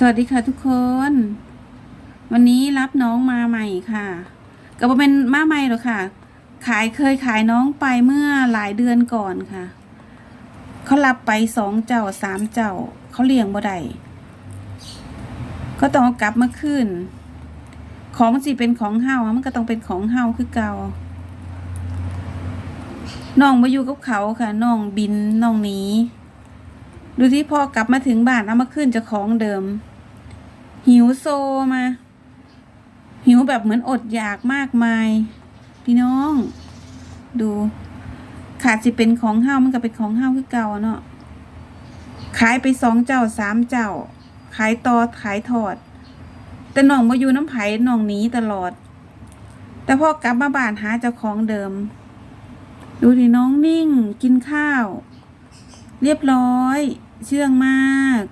สวัสดีค่ะทุกคน วันนี้รับน้องมาใหม่ค่ะก็บ่เป็นมาใหม่หรอกค่ะ ขายเคยขายน้องไปเมื่อหลายเดือนก่อนค่ะ เขารับไปสองเจ้าสามเจ้า เขาเลี้ยงบ่ได้ก็ต้องกลับมาคืนของสิเป็นของเฮามันก็ต้องเป็นของเฮาคือเก่าน้องมาอยู่กับเขาค่ะน้องบินน้องหนี ดูที่พอกลับมาถึงบ้านเอามาขึ้นเจะของเดิม หิวโซมา หิวแบบเหมือนอดอยากมากมาย พี่น้อง ดู ขาดสิเป็นของห้าวมันก็เป็นของห้าวคือเก่าเนาะขายไปสองเจ้าสามเจ้า ขายต่อขายทอด แต่น้องมาอยู่น้ำไผ่น้องหนีตลอด แต่พอกลับมาบ้านหาเจ้าของเดิม ดูดิน้องนิ่ง กินข้าว เรียบร้อย เชื่องมาก